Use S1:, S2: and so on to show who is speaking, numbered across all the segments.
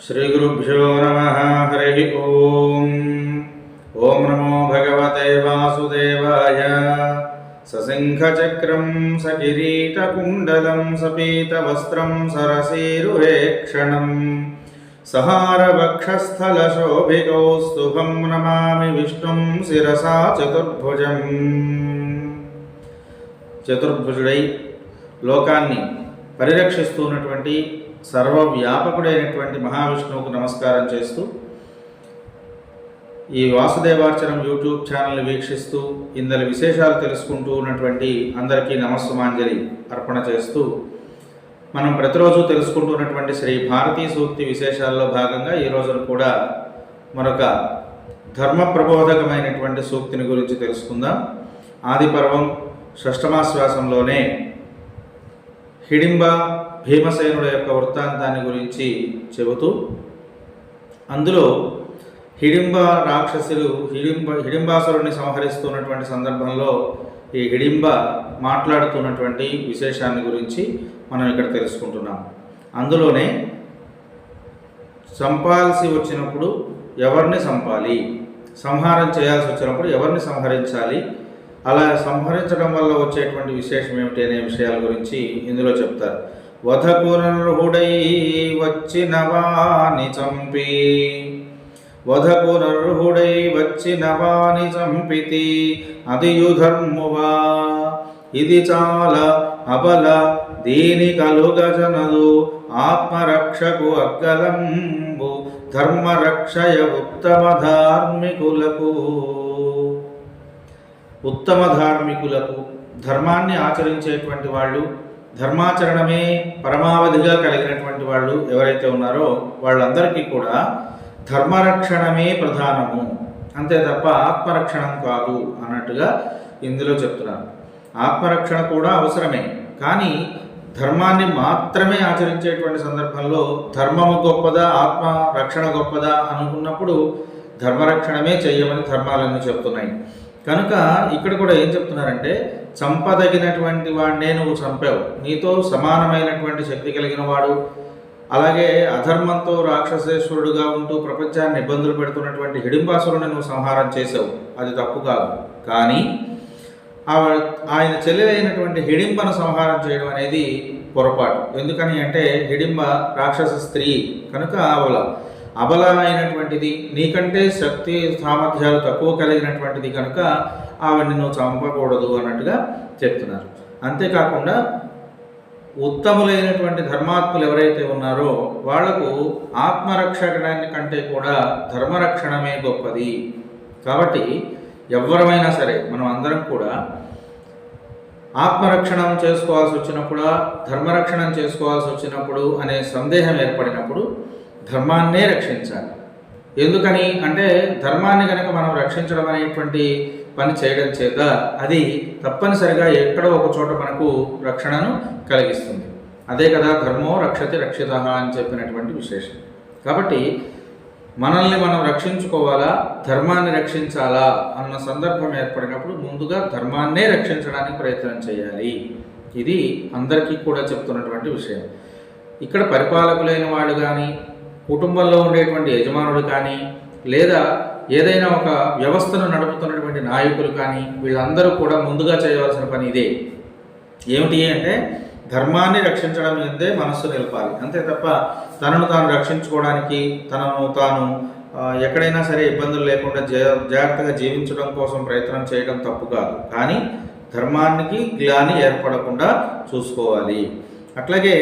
S1: श्रीगुरुभ्यो नमः हरिः ॐ ॐ नमो भगवते वासुदेवाय ससिंहचक्रं सकिरीटकुण्डलं सपीतवस्त्रं सरसीरुहेक्षणम् सहारवक्षस्थलशोभिकौस्तुभं नमामि विष्णुं शिरसा चतुर्भुजम् చతుర్భుజుడై లోకాన్ని పరిరక్షిస్తున్నటువంటి సర్వవ్యాపకుడైనటువంటి మహావిష్ణువుకు నమస్కారం చేస్తూ ఈ వాసుదేవార్చనం యూట్యూబ్ ఛానల్ని వీక్షిస్తూ ఇందరి విశేషాలు తెలుసుకుంటూ ఉన్నటువంటి అందరికీ నమస్సుమాంజలి అర్పణ చేస్తూ మనం ప్రతిరోజు తెలుసుకుంటున్నటువంటి శ్రీ భారతీ సూక్తి విశేషాల్లో భాగంగా ఈ రోజున కూడా మరొక ధర్మ ప్రబోధకమైనటువంటి సూక్తిని గురించి తెలుసుకుందాం. ఆదిపర్వం షష్టమాశ్వాసంలోనే హిడింబ భీమసేనుడు యొక్క వృత్తాంతాన్ని గురించి చెబుతూ అందులో హిడింబ రాక్షసులు హిడింబ హిడింబాసురుడిని సంహరిస్తున్నటువంటి సందర్భంలో ఈ హిడింబ మాట్లాడుతున్నటువంటి విశేషాన్ని గురించి మనం ఇక్కడ తెలుసుకుంటున్నాం. అందులోనే చంపాల్సి వచ్చినప్పుడు ఎవరిని చంపాలి సంహారం చేయాల్సి వచ్చినప్పుడు ఎవరిని సంహరించాలి? అలా సంహరించడం వల్ల వచ్చేటువంటి విశేషం ఏమిటి అనే విషయాల గురించి ఇందులో చెప్తారు. వధపునర్హుడై వచ్చిన వాని చంపి. వధపునర్హుడై వచ్చిన వాని చంపితి. అదియుధర్మువా ఇది చాలా అబల దీని కలుగజనదు. ఆత్మరక్షకు అగ్గలంబు ధర్మరక్షయ ఉత్తమ ధార్మికులకు. ఉత్తమ ధార్మికులకు ధర్మాన్ని ఆచరించేటువంటి వాళ్ళు ధర్మాచరణమే పరమావధిగా కలిగినటువంటి వాళ్ళు ఎవరైతే ఉన్నారో వాళ్ళందరికీ కూడా ధర్మరక్షణమే ప్రధానము. అంతే తప్ప ఆత్మరక్షణం కాదు అన్నట్టుగా ఇందులో చెప్తున్నారు. ఆత్మరక్షణ కూడా అవసరమే. కానీ ధర్మాన్ని మాత్రమే ఆచరించేటువంటి సందర్భంలో ధర్మము గొప్పదా ఆత్మ రక్షణ గొప్పదా అనుకున్నప్పుడు ధర్మరక్షణమే చేయమని ధర్మాలన్నీ చెప్తున్నాయి. కనుక ఇక్కడ కూడా ఏం చెప్తున్నారంటే చంపదగినటువంటి వాడినే నువ్వు చంపావు. నీతో సమానమైనటువంటి శక్తి కలిగిన వాడు. అలాగే అధర్మంతో రాక్షసేశ్వరుడుగా ఉంటూ ప్రపంచాన్ని ఇబ్బందులు పెడుతున్నటువంటి హిడింబాసురుని నువ్వు సంహారం చేసావు అది తప్పు కాదు. కానీ ఆయన చెల్లెలైనటువంటి హిడింబను సంహారం చేయడం అనేది పొరపాటు. ఎందుకని అంటే హిడింబ రాక్షస స్త్రీ. కనుక అబల అబల అయినటువంటిది నీకంటే శక్తి సామర్థ్యాలు తక్కువ కలిగినటువంటిది కనుక ఆవిడ్ని నువ్వు చంపకూడదు అన్నట్టుగా చెప్తున్నారు. అంతేకాకుండా ఉత్తములైనటువంటి ధర్మాత్ములు ఎవరైతే ఉన్నారో వాళ్ళకు ఆత్మరక్షణాన్ని కంటే కూడా ధర్మరక్షణమే గొప్పది. కాబట్టి ఎవరమైనా సరే మనం అందరం కూడా ఆత్మరక్షణం చేసుకోవాల్సి వచ్చినప్పుడు ధర్మరక్షణం చేసుకోవాల్సి వచ్చినప్పుడు అనే సందేహం ఏర్పడినప్పుడు ధర్మాన్నే రక్షించాలి. ఎందుకని? అంటే ధర్మాన్ని కనుక మనం రక్షించడం అనేటువంటి పని చేయడం చేత అది తప్పనిసరిగా ఎక్కడో ఒక చోట మనకు రక్షణను కలిగిస్తుంది. అదే కదా ధర్మో రక్షతి రక్షిత అని చెప్పినటువంటి విశేషం. కాబట్టి మనల్ని మనం రక్షించుకోవాలా? ధర్మాన్ని రక్షించాలా? అన్న సందర్భం ఏర్పడినప్పుడు ముందుగా ధర్మాన్నే రక్షించడానికి ప్రయత్నం చేయాలి. ఇది అందరికీ కూడా చెప్తున్నటువంటి విషయం. ఇక్కడ పరిపాలకులైన వాళ్ళు కానీ కుటుంబంలో ఉండేటువంటి యజమానుడు కానీ లేదా ఏదైనా ఒక వ్యవస్థను నడుపుతున్నటువంటి నాయకులు కానీ వీళ్ళందరూ కూడా ముందుగా చేయవలసిన పని ఇదే. ఏమిటి అంటే ధర్మాన్ని రక్షించడం ఎందే మనస్సు నిలపాలి. అంతే తప్ప తనను తాను రక్షించుకోవడానికి తనను తాను ఎక్కడైనా సరే ఇబ్బందులు లేకుండా జాగ్రత్తగా జీవించడం కోసం ప్రయత్నం చేయడం తప్పు కాదు. కానీ ధర్మానికి గ్లాని ఏర్పడకుండా చూసుకోవాలి. అట్లాగే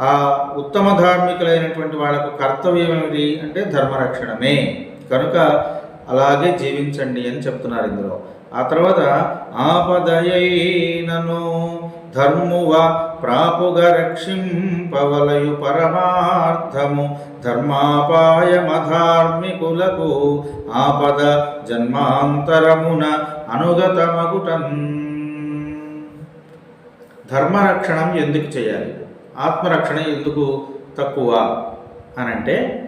S1: ఆ ఉత్తమ ధార్మికులైనటువంటి వాళ్ళకు కర్తవ్యం ఏమిటి అంటే ధర్మరక్షణమే. కనుక అలాగే జీవించండి అని చెప్తున్నారు ఇందులో. ఆ తర్వాత ఆపదయైనను ధర్మువ ప్రాపుగ రక్షింపవలయు పరమార్థము ధర్మాపాయమధార్మికులకు ఆపద జన్మాంతరమున అనుగతమగుటం ధర్మరక్షణం ఎందుకు చేయాలి? ఆత్మరక్షణ ఎందుకు తక్కువ? అని అంటే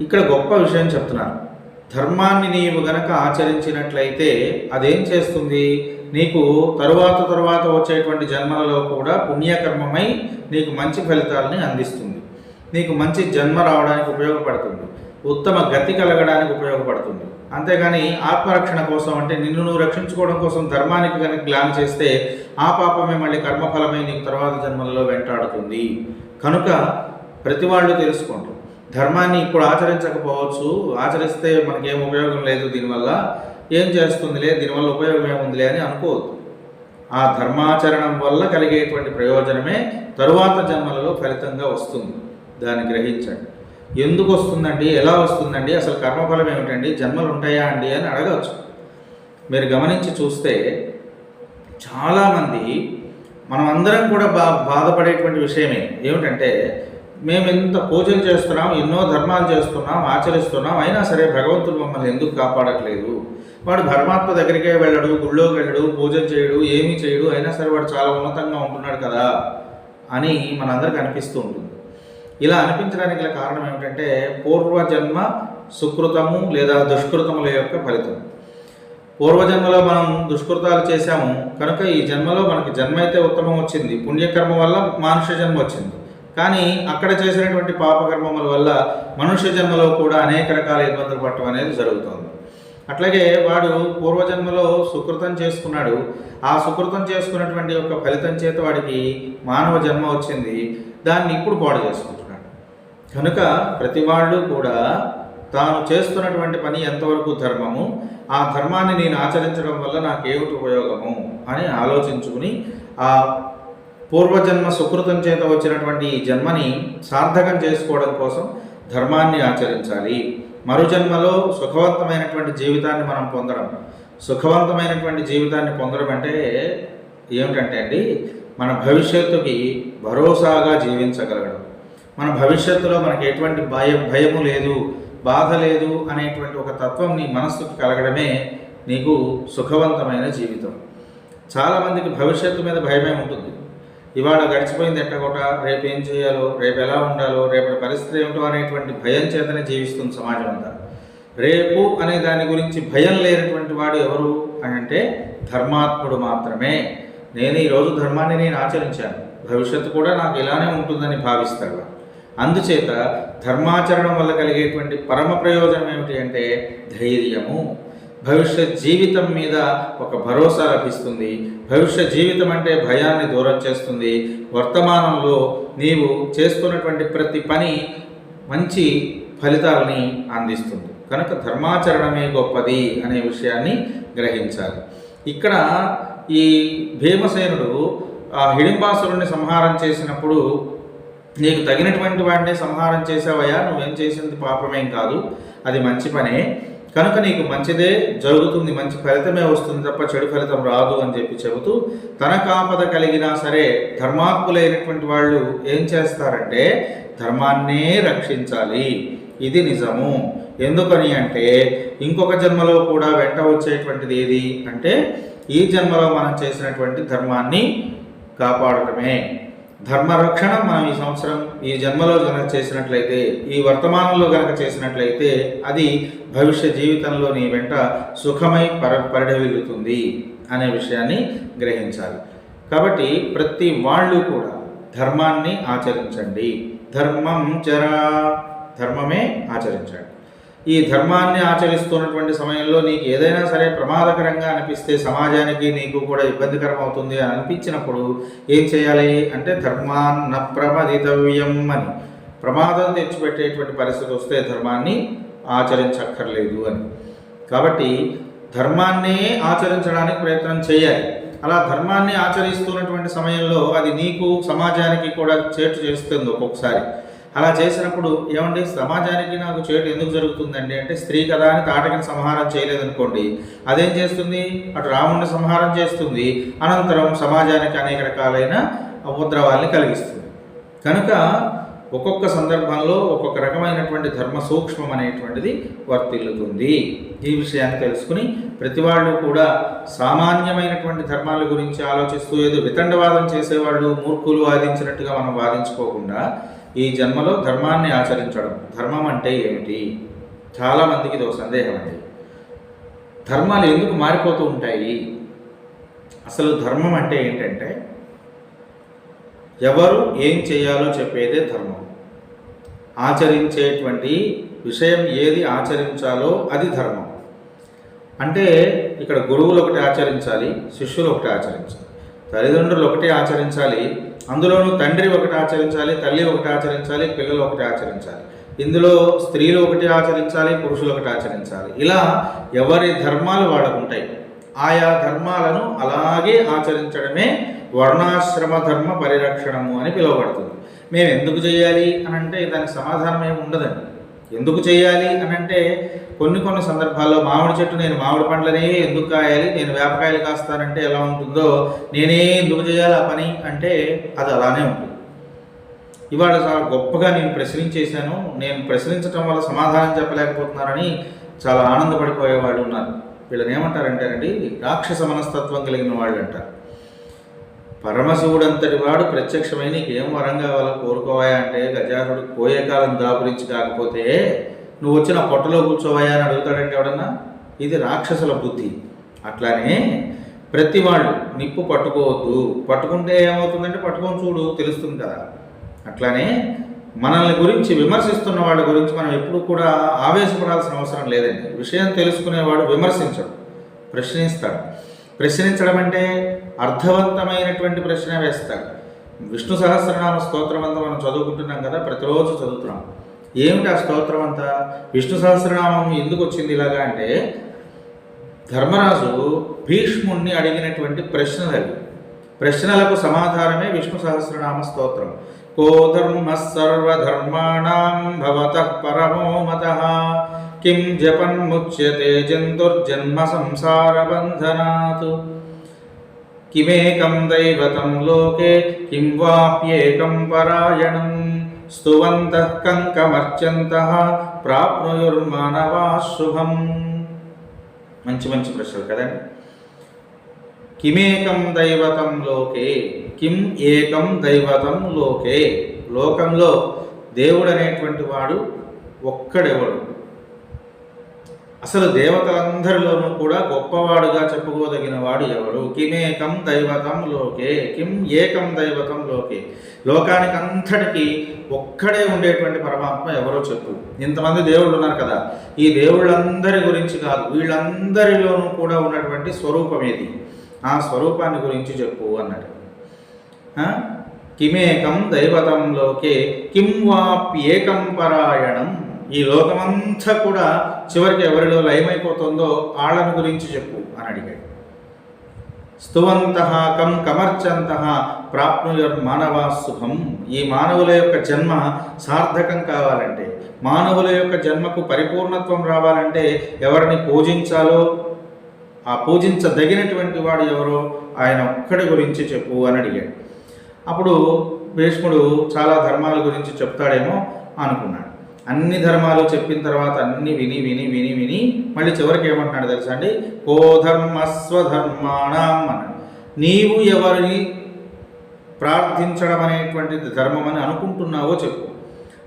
S1: ఇక్కడ గొప్ప విషయం చెప్తున్నారు. ధర్మాన్ని నీవు గనక ఆచరించినట్లయితే అదేం చేస్తుంది? నీకు తరువాత తరువాత వచ్చేటువంటి జన్మలలో కూడా పుణ్యకర్మమై నీకు మంచి ఫలితాలని అందిస్తుంది. నీకు మంచి జన్మ రావడానికి ఉపయోగపడుతుంది. ఉత్తమ గతి కలగడానికి ఉపయోగపడుతుంది. అంతేగాని ఆత్మరక్షణ కోసం అంటే నిన్ను నువ్వు రక్షించుకోవడం కోసం ధర్మానికి కనుక గ్లాన్ చేస్తే ఆ పాపమే మళ్ళీ కర్మఫలమై నీకు తర్వాత జన్మలలో వెంటాడుతుంది. కనుక ప్రతి వాళ్ళు తెలుసుకోండి. ధర్మాన్ని ఇప్పుడు ఆచరించకపోవచ్చు. ఆచరిస్తే మనకేం ఉపయోగం లేదు దీనివల్ల. ఏం చేస్తుందిలే? దీనివల్ల ఉపయోగం ఏముందిలే అని అనుకోవద్దు. ఆ ధర్మాచరణం వల్ల కలిగేటువంటి ప్రయోజనమే తరువాత జన్మలలో ఫలితంగా వస్తుంది. దాన్ని గ్రహించండి. ఎందుకు వస్తుందండి? ఎలా వస్తుందండి? అసలు కర్మఫలం ఏమిటండి? జన్మలు ఉంటాయా అండి అని అడగవచ్చు. మీరు గమనించి చూస్తే చాలామంది మనం అందరం కూడా బా బాధపడేటువంటి విషయమే. ఏమిటంటే మేము ఎంత పూజలు చేస్తున్నాం ఎన్నో ధర్మాలు చేస్తున్నాం ఆచరిస్తున్నాం అయినా సరే భగవంతుడు మమ్మల్ని ఎందుకు కాపాడట్లేదు? వాడు ధర్మాత్మ దగ్గరికే వెళ్ళడు గుళ్ళోకి వెళ్ళడు పూజలు చేయడు ఏమీ చేయడు అయినా సరే వాడు చాలా ఉన్నతంగా ఉంటున్నాడు కదా అని మనందరికి అనిపిస్తూ ఉంటుంది. ఇలా అనిపించడానికి గల కారణం ఏమిటంటే పూర్వజన్మ సుకృతము లేదా దుష్కృతముల యొక్క ఫలితం. పూర్వజన్మలో మనం దుష్కృతాలు చేశాము కనుక ఈ జన్మలో మనకి జన్మ అయితే ఉత్తమం వచ్చింది. పుణ్యకర్మ వల్ల మానుష జన్మ వచ్చింది. కానీ అక్కడ చేసినటువంటి పాపకర్మముల వల్ల మనుష్య జన్మలో కూడా అనేక రకాల ఇబ్బందులు పట్టడం అనేది జరుగుతుంది. అట్లాగే వాడు పూర్వజన్మలో సుకృతం చేసుకున్నాడు. ఆ సుకృతం చేసుకున్నటువంటి యొక్క ఫలితం చేత వాడికి మానవ జన్మ వచ్చింది. దాన్ని ఇప్పుడు పాడు చేసుకుంటున్నాడు. కనుక ప్రతి వాళ్ళు కూడా తాను చేస్తున్నటువంటి పని ఎంతవరకు ధర్మము ఆ ధర్మాన్ని నేను ఆచరించడం వల్ల నాకేమిటి ఉపయోగము అని ఆలోచించుకుని ఆ పూర్వజన్మ సుకృతం చేత వచ్చినటువంటి ఈ జన్మని సార్థకం చేసుకోవడం కోసం ధర్మాన్ని ఆచరించాలి. మరు జన్మలో సుఖవంతమైనటువంటి జీవితాన్ని మనం పొందడం. సుఖవంతమైనటువంటి జీవితాన్ని పొందడం అంటే ఏమిటంటే అండి మన భవిష్యత్తుకి భరోసాగా జీవించగలగడం. మన భవిష్యత్తులో మనకి ఎటువంటి భయం భయము లేదు బాధ లేదు అనేటువంటి ఒక తత్వం నీ మనస్సుకి కలగడమే నీకు సుఖవంతమైన జీవితం. చాలామందికి భవిష్యత్తు మీద భయమే ఉంటుంది. ఇవాళ గడిచిపోయింది ఎట్టగొట రేపు ఏం చేయాలో? రేపు ఎలా ఉండాలో? రేపటి పరిస్థితి ఏమిటో అనేటువంటి భయం చేతనే జీవిస్తుంది సమాజం అంతా. రేపు అనే దాని గురించి భయం లేనటువంటి వాడు ఎవరు అని అంటే ధర్మాత్ముడు మాత్రమే. నేను ఈరోజు ధర్మాన్ని నేను ఆచరించాను. భవిష్యత్తు కూడా నాకు ఇలానే ఉంటుందని భావిస్తాడు అందుచేత ధర్మాచరణం వల్ల కలిగేటువంటి పరమ ప్రయోజనం ఏమిటి అంటే ధైర్యము. భవిష్యత్ జీవితం మీద ఒక భరోసా లభిస్తుంది. భవిష్య జీవితం అంటే భయాన్ని దూరం చేస్తుంది. వర్తమానంలో నీవు చేస్తున్నటువంటి ప్రతి పని మంచి ఫలితాలని అందిస్తుంది. కనుక ధర్మాచరణమే గొప్పది అనే విషయాన్ని గ్రహించాలి. ఇక్కడ ఈ భీమసేనుడు ఆ హిడింబాసురుణ్ణి సంహారం చేసినప్పుడు నీకు తగినటువంటి వాడిని సంహారం చేసావయ్యా నువ్వేం చేసింది పాపమేం కాదు. అది మంచి పనే. కనుక నీకు మంచిదే జరుగుతుంది మంచి ఫలితమే వస్తుంది తప్ప చెడు ఫలితం రాదు అని చెప్పి చెబుతూ తన కాపద కలిగినా సరే ధర్మాత్ములైనటువంటి వాళ్ళు ఏం చేస్తారంటే ధర్మాన్నే రక్షించాలి. ఇది నిజము. ఎందుకని అంటే ఇంకొక జన్మలో కూడా వెంట వచ్చేటువంటిది ఏది అంటే ఈ జన్మలో మనం చేసినటువంటి ధర్మాన్ని కాపాడటమే. ధర్మరక్షణ మనం ఈ సంవత్సరం ఈ జన్మలో కనుక చేసినట్లయితే ఈ వర్తమానంలో కనుక చేసినట్లయితే అది భవిష్య జీవితంలో నీ వెంట సుఖమై పర పరిడవిల్లుతుంది అనే విషయాన్ని గ్రహించాలి. కాబట్టి ప్రతి వాళ్ళు కూడా ధర్మాన్ని ఆచరించండి. ధర్మం చరా ధర్మమే ఆచరించండి. ఈ ధర్మాన్ని ఆచరిస్తున్నటువంటి సమయంలో నీకు ఏదైనా సరే ప్రమాదకరంగా అనిపిస్తే సమాజానికి నీకు కూడా ఇబ్బందికరం అవుతుంది అని అనిపించినప్పుడు ఏం చేయాలి అంటే ధర్మాన్న ప్రమదితవ్యం అని. ప్రమాదం తెచ్చిపెట్టేటువంటి పరిస్థితి వస్తే ధర్మాన్ని ఆచరించక్కర్లేదు అని. కాబట్టి ధర్మాన్నే ఆచరించడానికి ప్రయత్నం చేయాలి. అలా ధర్మాన్ని ఆచరిస్తున్నటువంటి సమయంలో అది నీకు సమాజానికి కూడా చేటు చేస్తుంది ఒక్కొక్కసారి. అలా చేసినప్పుడు ఏమండి? సమాజానికి నాకు చేయటం ఎందుకు జరుగుతుందండి? అంటే స్త్రీ కదా అని తాటకిని సంహారం చేయలేదనుకోండి అదేం చేస్తుంది? అటు రాముడిని సంహారం చేస్తుంది అనంతరం సమాజానికి అనేక రకాలైన ఉపద్రవాల్ని కలిగిస్తుంది. కనుక ఒక్కొక్క సందర్భంలో ఒక్కొక్క రకమైనటువంటి ధర్మ సూక్ష్మం అనేటువంటిది వర్తిల్లుతుంది. ఈ విషయాన్ని తెలుసుకుని ప్రతి వాళ్ళు కూడా సామాన్యమైనటువంటి ధర్మాల గురించి ఆలోచిస్తూ ఏదో వితండవాదం చేసేవాళ్ళు మూర్ఖులు వాదించినట్టుగా మనం వాదించుకోకుండా ఈ జన్మలో ధర్మాన్ని ఆచరించడం ధర్మం అంటే ఏమిటి? చాలామందికి ఇది ఒక సందేహం అండి. ధర్మాలు ఎందుకు మారిపోతూ ఉంటాయి? అసలు ధర్మం అంటే ఏంటంటే ఎవరు ఏం చేయాలో చెప్పేదే ధర్మం. ఆచరించేటువంటి విషయం ఏది ఆచరించాలో అది ధర్మం. అంటే ఇక్కడ గురువులు ఒకటి ఆచరించాలి శిష్యులు ఒకటి ఆచరించాలి. తల్లిదండ్రులు ఒకటి ఆచరించాలి అందులోనూ తండ్రి ఒకటి ఆచరించాలి తల్లి ఒకటి ఆచరించాలి పిల్లలు ఒకటి ఆచరించాలి. ఇందులో స్త్రీలు ఒకటి ఆచరించాలి పురుషులు ఒకటి ఆచరించాలి. ఇలా ఎవరి ధర్మాలు వాడకుంటాయి ఆయా ధర్మాలను అలాగే ఆచరించడమే వర్ణాశ్రమ ధర్మ పరిరక్షణము అని పిలువబడుతుంది. మేము ఎందుకు చేయాలి అని అంటే దానికి సమాధానం ఏమి ఉండదండి. ఎందుకు చేయాలి అని అంటే కొన్ని కొన్ని సందర్భాల్లో మామిడి చెట్టు నేను మామిడి పండ్లనే ఎందుకు కాయాలి? నేను వేపకాయలు కాస్తానంటే ఎలా ఉంటుందో నేనే ఎందుకు చేయాలి? ఆ పని అంటే అది అలానే ఉంటుంది. ఇవాళ చాలా గొప్పగా నేను ప్రశ్నించేశాను. నేను ప్రశ్నించడం వల్ల సమాధానం చెప్పలేకపోతున్నారని చాలా ఆనందపడిపోయే వాళ్ళు ఉన్నారు. వీళ్ళని ఏమంటారంటారండి? రాక్షస మనస్తత్వం కలిగిన వాళ్ళు అంటారు. పరమశివుడంతటి వాడు ప్రత్యక్షమై నీకు ఏం వరం కావాలో కోరుకోవాయా అంటే గజాసుడు పోయే కాలం దాపురించి కాకపోతే నువ్వు వచ్చిన పొట్టలో కూర్చోవయ్యా అని అడుగుతాడంటే ఎవడన్నా? ఇది రాక్షసుల బుద్ధి. అట్లానే ప్రతి వాళ్ళు నిప్పు పట్టుకోవద్దు. పట్టుకుంటే ఏమవుతుందంటే పట్టుకొని చూడు తెలుస్తుంది కదా. అట్లానే మనల్ని గురించి విమర్శిస్తున్న వాళ్ళ గురించి మనం ఎప్పుడు కూడా ఆవేశపడాల్సిన అవసరం లేదండి. విషయం తెలుసుకునేవాడు విమర్శించడు ప్రశ్నిస్తాడు. ప్రశ్నించడం అంటే అర్థవంతమైనటువంటి ప్రశ్న వేస్తాడు. విష్ణు సహస్రనామ స్తోత్రం అంతా మనం చదువుకుంటున్నాం కదా ప్రతిరోజు చదువుతున్నాం. ఏమిటి ఆ స్తోత్రం అంతా? విష్ణు సహస్రనామం ఎందుకు వచ్చింది ఇలాగా అంటే ధర్మరాజు భీష్ముణ్ణి అడిగినటువంటి ప్రశ్నలు అవి. ప్రశ్నలకు సమాధానమే విష్ణు సహస్రనామ స్తోత్రం. కో ధర్మ సర్వధర్మాణం భవత పరమో మత. కిం జపన్ముచ్యతే జంతుర్జన్మ సంసార బంధనాత్. కిమేకం దైవతం లోకే కిం వాప్యేకం పరాయణం. స్తువంతః కంకమర్చంతః ప్రాప్నుయుర్మానవా శుభం మంచి మంచి ప్రశ్నలు కదండి కిమేకం దైవతం లోకే కిం ఏకం దైవతం లోకే. లోకంలో దేవుడు అనేటువంటి వాడు ఒక్కడెవడు? అసలు దేవతలందరిలోనూ కూడా గొప్పవాడుగా చెప్పుకోదగిన వాడు ఎవడు కిమేకం దైవతం లోకే కిం ఏకం దైవతం లోకే. లోకానికి అంతటికి ఒక్కడే ఉండేటువంటి పరమాత్మ ఎవరో చెప్పు. ఇంతమంది దేవుళ్ళు ఉన్నారు కదా. ఈ దేవుళ్ళందరి గురించి కాదు వీళ్ళందరిలోనూ కూడా ఉన్నటువంటి స్వరూపం ఏది? ఆ స్వరూపాన్ని గురించి చెప్పు అన్నాడు. కిమేకం దైవతంలోకే కిం వాప్యేకం పరాయణం ఈ లోకమంతా కూడా చివరికి ఎవరిలో లయమైపోతుందో వాళ్ళని గురించి చెప్పు అని అడిగాడు. స్తువంత కం కమర్చంత ప్రాప్నుయర్ మానవా సుఖం ఈ మానవుల యొక్క జన్మ సార్థకం కావాలంటే మానవుల యొక్క జన్మకు పరిపూర్ణత్వం రావాలంటే ఎవరిని పూజించాలో ఆ పూజించదగినటువంటి వాడు ఎవరో ఆయన ఒక్కడి గురించి చెప్పు అని అడిగాడు. అప్పుడు భీష్ముడు చాలా ధర్మాల గురించి చెప్తాడేమో అనుకున్నాడు. అన్ని ధర్మాలు చెప్పిన తర్వాత అన్ని విని విని విని విని మళ్ళీ చివరికి ఏమంటున్నాడు తెలుసా అండి? కోధర్మస్వధర్మాణం అని నీవు ఎవరిని ప్రార్థించడం అనేటువంటి ధర్మం అని అనుకుంటున్నావో చెప్పు.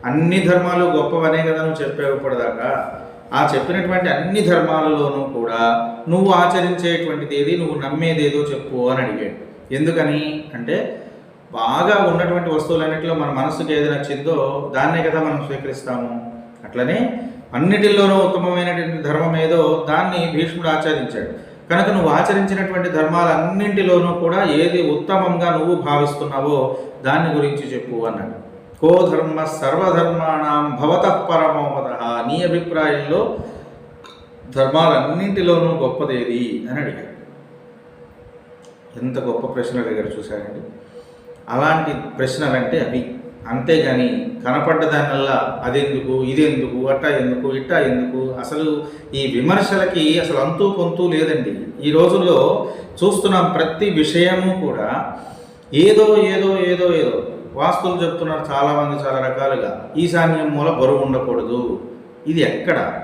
S1: అన్ని ధర్మాలు గొప్పవనే కదా నువ్వు చెప్పావు ఇప్పటిదాకా. ఆ చెప్పినటువంటి అన్ని ధర్మాలలోనూ కూడా నువ్వు ఆచరించేటువంటిది ఏది? నువ్వు నమ్మేదేదో చెప్పు అని అడిగాడు. ఎందుకని? అంటే బాగా ఉన్నటువంటి వస్తువులన్నింటిలో మన మనసుకు ఏది నచ్చిందో దాన్నే కదా మనం స్వీకరిస్తాము. అట్లనే అన్నిటిల్లోనూ ఉత్తమమైనటువంటి ధర్మం ఏదో దాన్ని భీష్ముడు ఆచరించాడు. కనుక నువ్వు ఆచరించినటువంటి ధర్మాలన్నింటిలోనూ కూడా ఏది ఉత్తమంగా నువ్వు భావిస్తున్నావో దాని గురించి చెప్పు అన్నాడు. కో ధర్మ సర్వధర్మాణం భవత పరమోమద నీ అభిప్రాయంలో ధర్మాలన్నింటిలోనూ గొప్పదేది అని అడిగాడు. ఎంత గొప్ప ప్రశ్న అడిగారు చూశారండి? అలాంటి ప్రశ్నలు అంటే అవి. అంతేగాని కనపడ్డ దానివల్ల అదెందుకు ఇదెందుకు అట్టా ఎందుకు ఇట్టా ఎందుకు? అసలు ఈ విమర్శలకి అసలు అంతూ పొంతూ లేదండి. ఈ రోజుల్లో చూస్తున్నాం ప్రతి విషయము కూడా ఏదో ఏదో ఏదో ఏదో. వాస్తులు చెప్తున్నారు చాలామంది చాలా రకాలుగా. ఈశాన్యం మూల బరువు ఉండకూడదు. ఇది ఎక్కడ?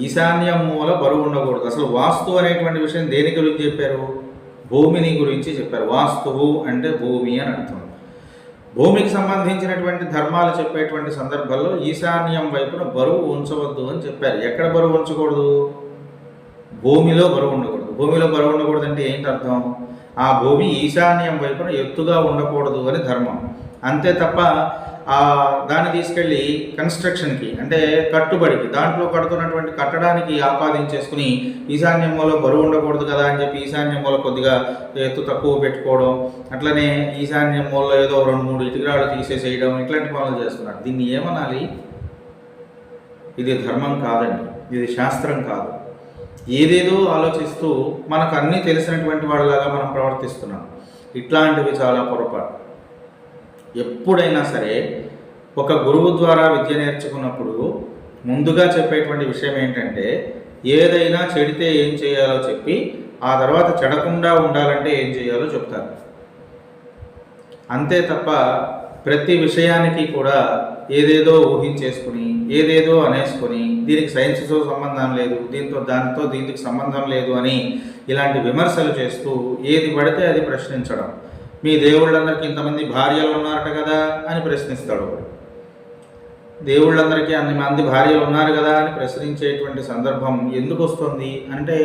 S1: ఈశాన్యం మూల బరువు ఉండకూడదు. అసలు వాస్తు అనేటువంటి విషయం దేనికి గురించి చెప్పారు? భూమిని గురించి చెప్పారు. వాస్తువు అంటే భూమి అని అర్థం. భూమికి సంబంధించినటువంటి ధర్మాలు చెప్పేటువంటి సందర్భంలో ఈశాన్యం వైపున బరువు ఉంచవద్దు అని చెప్పారు. ఎక్కడ బరువు ఉంచకూడదు? భూమిలో బరువు ఉండకూడదు. భూమిలో బరువు ఉండకూడదు అంటే ఏంటి అర్థం? ఆ భూమి ఈశాన్యం వైపున ఎత్తుగా ఉండకూడదు అని ధర్మం. అంతే తప్ప దాన్ని తీసుకెళ్ళి కన్స్ట్రక్షన్కి అంటే కట్టుబడికి దాంట్లో కడుతున్నటువంటి కట్టడానికి ఆపాదించేసుకుని ఈశాన్య మూల బరువు ఉండకూడదు కదా అని చెప్పి ఈశాన్య మూల కొద్దిగా ఎత్తు తక్కువ పెట్టుకోవడం అట్లనే ఈశాన్య మూలలో ఏదో రెండు మూడు ఇటుకరాలు తీసేసేయడం ఇట్లాంటి పనులు చేస్తున్నారు. దీన్ని ఏమనాలి? ఇది ధర్మం కాదండి. ఇది శాస్త్రం కాదు. ఏదేదో ఆలోచిస్తూ మనకు అన్నీ తెలిసినటువంటి వాళ్ళలాగా మనం ప్రవర్తిస్తున్నాం. ఇట్లాంటివి చాలా పొరపాటు. ఎప్పుడైనా సరే ఒక గురువు ద్వారా విద్య నేర్చుకున్నప్పుడు ముందుగా చెప్పేటువంటి విషయం ఏంటంటే ఏదైనా చెడితే ఏం చేయాలో చెప్పి ఆ తర్వాత చెడకుండా ఉండాలంటే ఏం చేయాలో చెప్తారు. అంతే తప్ప ప్రతి విషయానికి కూడా ఏదేదో ఊహించేసుకుని ఏదేదో అనేసుకొని దీనికి సైన్స్తో సంబంధం లేదు దీంతో దానితో దీనికి సంబంధం లేదు అని ఇలాంటి విమర్శలు చేస్తూ ఏది పడితే అది ప్రశ్నించడం. మీ దేవుళ్ళందరికీ ఇంతమంది భార్యలు ఉన్నారట కదా అని ప్రశ్నిస్తాడు ఒకడు. దేవుళ్ళందరికీ అన్ని మంది భార్యలు ఉన్నారు కదా అని ప్రశ్నించేటువంటి సందర్భం ఎందుకు వస్తుంది అంటే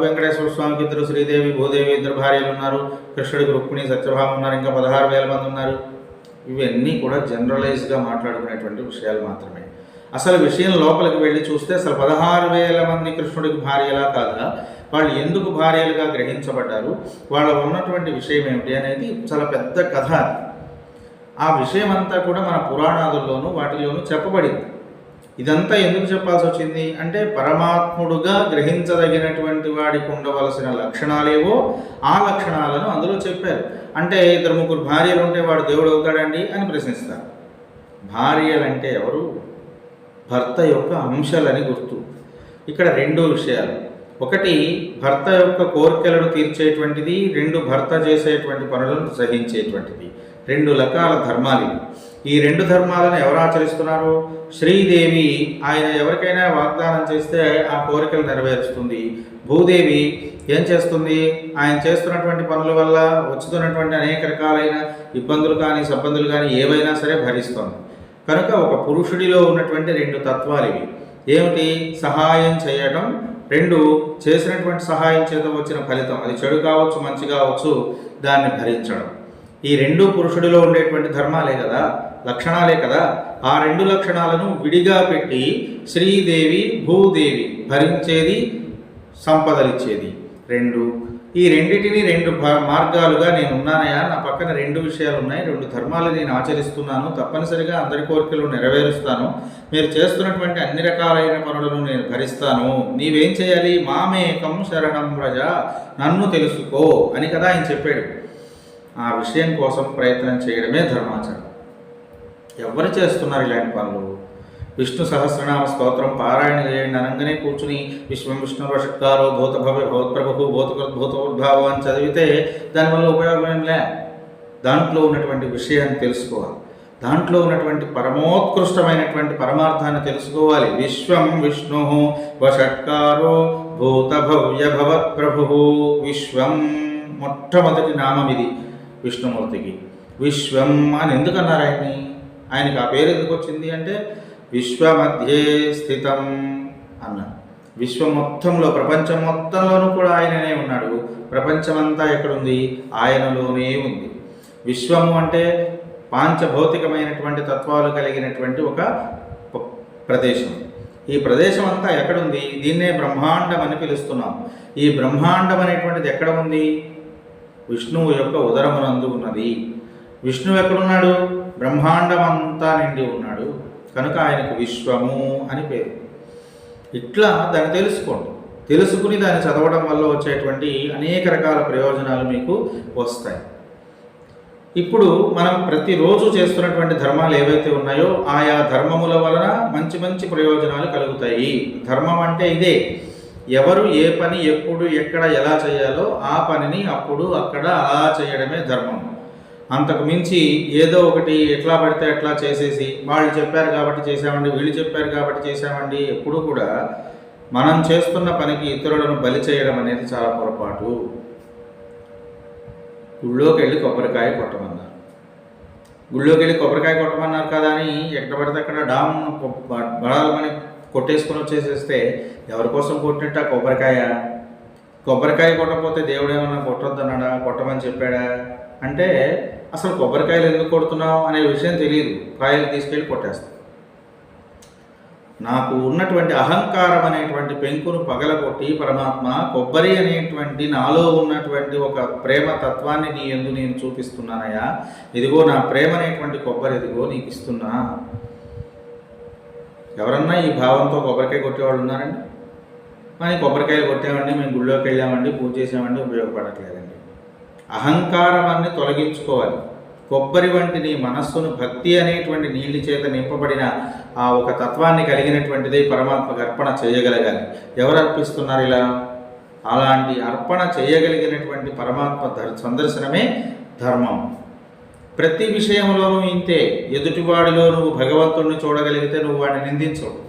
S1: వెంకటేశ్వర స్వామికి ఇద్దరు శ్రీదేవి భూదేవి ఇద్దరు భార్యలు ఉన్నారు కృష్ణుడికి రుక్మిణి సత్యభామ ఉన్నారు ఇంకా పదహారు వేల మంది ఉన్నారు ఇవన్నీ కూడా జనరలైజ్గా మాట్లాడుకునేటువంటి విషయాలు మాత్రమే అసలు విషయం లోపలికి వెళ్ళి చూస్తే అసలు పదహారు వేల మంది కృష్ణుడికి భార్యలా కాదా వాళ్ళు ఎందుకు భార్యలుగా గ్రహించబడ్డారు? వాళ్ళ ఉన్నటువంటి విషయం ఏమిటి అనేది చాలా పెద్ద కథ ఆ విషయం అంతా కూడా మన పురాణాదుల్లోనూ వాటిలోనూ చెప్పబడింది. ఇదంతా ఎందుకు చెప్పాల్సి వచ్చింది అంటే పరమాత్ముడుగా గ్రహించదగినటువంటి వాడికి ఉండవలసిన లక్షణాలేవో ఆ లక్షణాలను అందులో చెప్పారు. అంటే ఇద్దరు ముగ్గురు భార్యలు ఉంటే వాడు దేవుడు అవుతాడండి అని ప్రశ్నిస్తారు. భార్యలంటే ఎవరు? భర్త యొక్క అంశాలని గుర్తు. ఇక్కడ రెండు విషయాలు. ఒకటి భర్త యొక్క కోరికలను తీర్చేటువంటిది రెండు భర్త చేసేటువంటి పనులను సహించేటువంటిది. రెండు రకాల ధర్మాలు ఈ రెండు ధర్మాలను ఎవరు ఆచరిస్తున్నారు? శ్రీదేవి ఆయన ఎవరికైనా వాగ్దానం చేస్తే ఆ కోరికలు నెరవేరుస్తుంది. భూదేవి ఏం చేస్తుంది? ఆయన చేస్తున్నటువంటి పనుల వల్ల వచ్చుతున్నటువంటి అనేక రకాలైన ఇబ్బందులు కానీ సబ్బందులు కానీ ఏవైనా సరే భరిస్తుంది. కనుక ఒక పురుషుడిలో ఉన్నటువంటి రెండు తత్వాలు ఇవి. ఏమిటి? సహాయం చేయడం రెండు చేసినటువంటి సహాయం చేత వచ్చిన ఫలితం. అది చెడు కావచ్చు మంచి కావచ్చు దాన్ని భరించడం. ఈ రెండు పురుషుడిలో ఉండేటువంటి ధర్మాలే కదా లక్షణాలే కదా. ఆ రెండు లక్షణాలను విడిగా పెట్టి శ్రీదేవి భూదేవి భరించేది సంపదలిచ్చేది. రెండు ఈ రెండింటిని రెండు భా- మార్గాలుగా నేను ఉన్నానయా నా పక్కన రెండు విషయాలు ఉన్నాయి రెండు ధర్మాలు నేను ఆచరిస్తున్నాను. తప్పనిసరిగా అందరి కోరికలు నెరవేరుస్తాను. మీరు చేస్తున్నటువంటి అన్ని రకాలైన పనులను నేను భరిస్తాను. నీవేం చేయాలి? మామేకం శరణం ప్రజ నన్ను తెలుసుకో అని కదా ఆయన చెప్పాడు. ఆ విషయం కోసం ప్రయత్నం చేయడమే ధర్మాచరణ. ఎవరు చేస్తున్నారు ఇలాంటి పనులు? విష్ణు సహస్రనామ స్తోత్రం పారాయణ చేయండి అనగానే కూర్చుని విశ్వం విష్ణు వషట్కారో భూత భవ్య భూతప్రభు భూతకృత్ భూతోద్భావం అని చదివితే దానివల్ల ఉపయోగం ఏం లే? దాంట్లో ఉన్నటువంటి విషయాన్ని తెలుసుకోవాలి. దాంట్లో ఉన్నటువంటి పరమోత్కృష్టమైనటువంటి పరమార్థాన్ని తెలుసుకోవాలి. విశ్వం విష్ణు వషట్కారో భూత భవ్య భవత్ ప్రభు విశ్వం మొట్టమొదటి నామం ఇది విష్ణుమూర్తికి. విశ్వం అని ఎందుకన్నారు ఆయన్ని? ఆయనకి ఆ పేరు ఎందుకు వచ్చింది అంటే విశ్వమధ్యే స్థితం అన్నాడు విశ్వం మొత్తంలో ప్రపంచం మొత్తంలోనూ కూడా ఆయననే ఉన్నాడు. ప్రపంచమంతా ఎక్కడుంది? ఆయనలోనే ఉంది. విశ్వము అంటే పాంచభౌతికమైనటువంటి తత్వాలు కలిగినటువంటి ఒక ప్రదేశం. ఈ ప్రదేశం అంతా ఎక్కడుంది? దీన్నే బ్రహ్మాండం అని పిలుస్తున్నాం. ఈ బ్రహ్మాండం అనేటువంటిది ఎక్కడ ఉంది? విష్ణువు యొక్క ఉదరమునందు ఉన్నది. విష్ణువు ఎక్కడున్నాడు? బ్రహ్మాండం అంతా నిండి ఉన్నాడు. కనుక ఆయనకు విశ్వము అని పేరు. ఇట్లా దాన్ని తెలుసుకోండి. తెలుసుకుని దాన్ని చదవడం వల్ల వచ్చేటువంటి అనేక రకాల ప్రయోజనాలు మీకు వస్తాయి. ఇప్పుడు మనం ప్రతిరోజు చేస్తున్నటువంటి ధర్మాలు ఏవైతే ఉన్నాయో ఆయా ధర్మముల వలన మంచి మంచి ప్రయోజనాలు కలుగుతాయి. ధర్మం అంటే ఇదే. ఎవరు ఏ పని ఎప్పుడు ఎక్కడ ఎలా చేయాలో ఆ పనిని అప్పుడు అక్కడ అలా చేయడమే ధర్మం అంతకు మించి ఏదో ఒకటి ఎట్లా పడితే ఎట్లా చేసేసి వాళ్ళు చెప్పారు కాబట్టి చేసామండి వీళ్ళు చెప్పారు కాబట్టి చేసామండి ఎప్పుడు కూడా మనం చేస్తున్న పనికి ఇతరులను బలి చేయడం అనేది చాలా పొరపాటు. గుళ్ళోకి వెళ్ళి కొబ్బరికాయ కొట్టమన్నారు. గుళ్ళోకి వెళ్ళి కొబ్బరికాయ కొట్టమన్నారు కదా అని ఎక్కడ పడితే అక్కడ డామ్ బడాలమని కొట్టేసుకొని వచ్చేసేస్తే ఎవరి కోసం కొట్టినట్టు కొబ్బరికాయ? కొబ్బరికాయ కొట్టకపోతే దేవుడు ఏమన్నా కొట్టొద్దన్నాడా? కొట్టమని చెప్పాడా? అంటే అసలు కొబ్బరికాయలు ఎందుకు కొడుతున్నావు అనే విషయం తెలియదు. కాయలు తీసుకెళ్ళి కొట్టేస్తాం. నాకు ఉన్నటువంటి అహంకారం అనేటువంటి పెంకును పగలగొట్టి పరమాత్మ కొబ్బరి అనేటువంటి నాలో ఉన్నటువంటి ఒక ప్రేమ తత్వాన్ని నీ ఎందు నేను చూపిస్తున్నానయ్యా. ఇదిగో నా ప్రేమ అనేటువంటి కొబ్బరి ఇదిగో నీకు ఇస్తున్నా. ఎవరన్నా ఈ భావంతో కొబ్బరికాయ కొట్టేవాళ్ళు ఉన్నారండి? కానీ కొబ్బరికాయలు కొట్టామండి మేము గుళ్ళోకి వెళ్ళామండి పూజ చేసామండి ఉపయోగపడట్లేదండి. అహంకారాన్ని తొలగించుకోవాలి. కొబ్బరి వంటి నీ మనస్సును భక్తి అనేటువంటి నీళ్ళ చేత నింపబడిన ఆ ఒక తత్వాన్ని కలిగినటువంటిది పరమాత్మకు అర్పణ చేయగలగాలి. ఎవరు అర్పిస్తున్నారు ఇలా? అలాంటి అర్పణ చేయగలిగినటువంటి పరమాత్మ సందర్శనమే ధర్మం. ప్రతి విషయంలోనూ ఇంతే. ఎదుటివాడిలో నువ్వు భగవంతుడిని చూడగలిగితే నువ్వు వాడిని నిందించవు.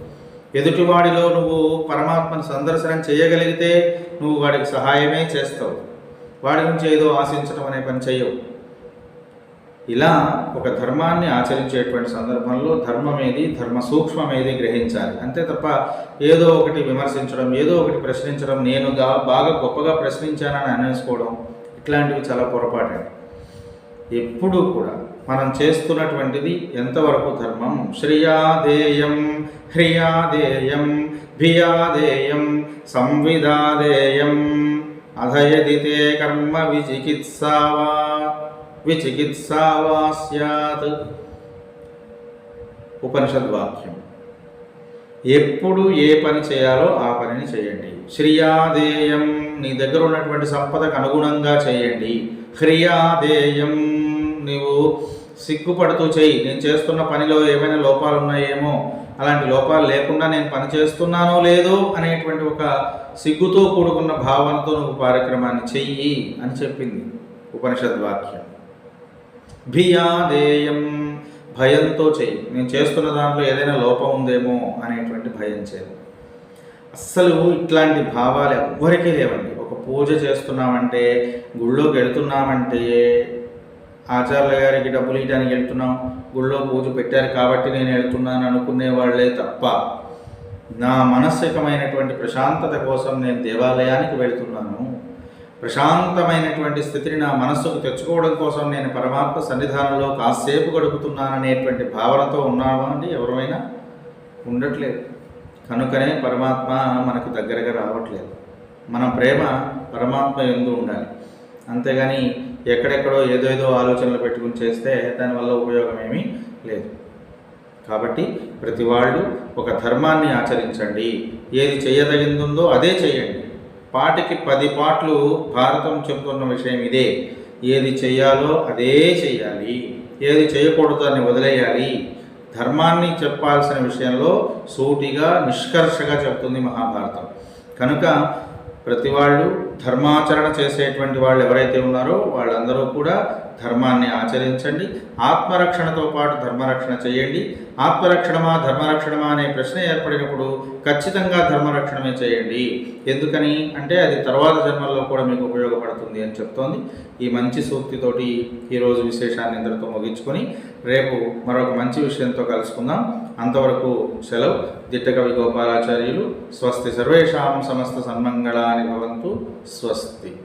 S1: ఎదుటివాడిలో నువ్వు పరమాత్మను సందర్శనం చేయగలిగితే నువ్వు వాడికి సహాయమే చేస్తావు. వాడి నుంచి ఏదో ఆశించడం అనే పని చేయవు. ఇలా ఒక ధర్మాన్ని ఆచరించేటువంటి సందర్భంలో ధర్మమేది ధర్మ సూక్ష్మమేది గ్రహించాలి. అంతే తప్ప ఏదో ఒకటి విమర్శించడం ఏదో ఒకటి ప్రశ్నించడం నేనుగా బాగా గొప్పగా ప్రశ్నించానని అనేసుకోవడం ఇట్లాంటివి చాలా పొరపాటు. ఎప్పుడూ కూడా మనం చేస్తున్నటువంటిది ఎంతవరకు ధర్మం? శ్రియాదేయం హ్రియాదేయం భియాదేయం అధయదితే కర్మ విచికిత్సావా విచికిత్సావా స్యాత్ ఉపనిషద్వాక్యం ఎప్పుడు ఏ పని చేయాలో ఆ పనిని చేయండి. శ్రియాదేయం నీ దగ్గర ఉన్నటువంటి సంపదకు అనుగుణంగా చేయండి. హ్రియాదేయం నీవు సిగ్గుపడుతూ చేయి. నేను చేస్తున్న పనిలో ఏమైనా లోపాలు ఉన్నాయేమో అలాంటి లోపాలు లేకుండా నేను పని చేస్తున్నానో లేదో అనేటువంటి ఒక సిగ్గుతో కూడుకున్న భావనతో నువ్వు కార్యక్రమాన్ని చెయ్యి అని చెప్పింది ఉపనిషద్ వాక్యం. భియాదేయం భయంతో చెయ్యి. నేను చేస్తున్న దాంట్లో ఏదైనా లోపం ఉందేమో అనేటువంటి భయం చేయాలి అస్సలు ఇట్లాంటి భావాలు ఎవ్వరికీ లేవండి. ఒక పూజ చేస్తున్నామంటే గుళ్ళోకి వెళుతున్నామంటే ఆచార్యుల గారికి డబ్బులు ఇవ్వడానికి వెళ్తున్నాం. గుళ్ళో పూజ పెట్టారు కాబట్టి నేను వెళ్తున్నాను అనుకునే వాళ్ళే తప్ప నా మానసికమైనటువంటి ప్రశాంతత కోసం నేను దేవాలయానికి వెళ్తున్నాను. ప్రశాంతమైనటువంటి స్థితిని నా మనస్సుకు తెచ్చుకోవడం కోసం నేను పరమాత్మ సన్నిధానంలో కాసేపు గడుపుతున్నాననేటువంటి భావనతో ఉన్నామా అండి? ఎవరైనా ఉండట్లేదు. కనుకనే పరమాత్మ మనకు దగ్గరగా రావట్లేదు. మన ప్రేమ పరమాత్మ ఎందు ఉండాలి. అంతేగాని ఎక్కడెక్కడో ఏదో ఏదో ఆలోచనలు పెట్టుకుని చేస్తే దానివల్ల ఉపయోగం ఏమీ లేదు. కాబట్టి ప్రతి వాళ్ళు ఒక ధర్మాన్ని ఆచరించండి. ఏది చేయదగిందో అదే చేయండి. పాటికి పది పాటలు భారతం చెబుతున్న విషయం ఇదే. ఏది చేయాలో అదే చేయాలి. ఏది చేయకూడదు అని వదిలేయాలి. ధర్మాన్ని చెప్పాల్సిన విషయంలో సూటిగా నిష్కర్షగా చెప్తుంది మహాభారతం. కనుక ప్రతి వాళ్ళు ధర్మాచరణ చేసేటువంటి వాళ్ళు ఎవరైతే ఉన్నారో వాళ్ళందరూ కూడా ధర్మాన్ని ఆచరించండి. ఆత్మరక్షణతో పాటు ధర్మరక్షణ చేయండి. ఆత్మరక్షణమా ధర్మరక్షణమా అనే ప్రశ్న ఏర్పడినప్పుడు ఖచ్చితంగా ధర్మరక్షణమే చేయండి. ఎందుకని అంటే అది తర్వాత జన్మల్లో కూడా మీకు ఉపయోగపడుతుంది అని చెప్తోంది. ఈ మంచి సూక్తితోటి ఈరోజు విశేషాన్ని ఇంతటితో ముగించుకొని రేపు మరొక మంచి విషయంతో కలుసుకుందాం. అంతవరకు సెలవు. దిట్టకవి గోపాలాచార్యులు స్వస్తి సర్వేషాం సమస్త సన్మంగళాని భవంతు. స్వస్తి.